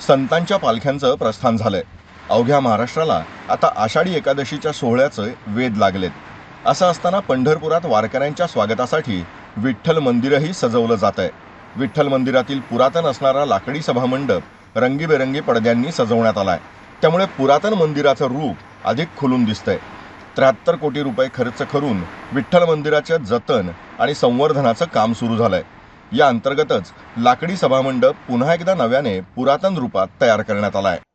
संतांच्या पालख्यांचं प्रस्थान झालंय. अवघ्या महाराष्ट्राला आता आषाढी एकादशीच्या सोहळ्याचं वेध लागलेत. असं असताना पंढरपुरात वारकऱ्यांच्या स्वागतासाठी विठ्ठल मंदिरही सजवलं जात आहे विठ्ठल मंदिरातील पुरातन असणारा लाकडी सभामंडप रंगीबेरंगी पडद्यांनी सजवण्यात आलाय. त्यामुळे पुरातन मंदिराचं रूप अधिक खुलून दिसतंय. त्र्याहत्तर कोटी रुपये खर्च करून विठ्ठल मंदिराच्या जतन आणि संवर्धनाचं काम सुरू झालंय. या अंतर्गतच लाकडी सभामंडप पुन्हा एकदा नव्याने पुरातन रूपात तयार करण्यात आला आहे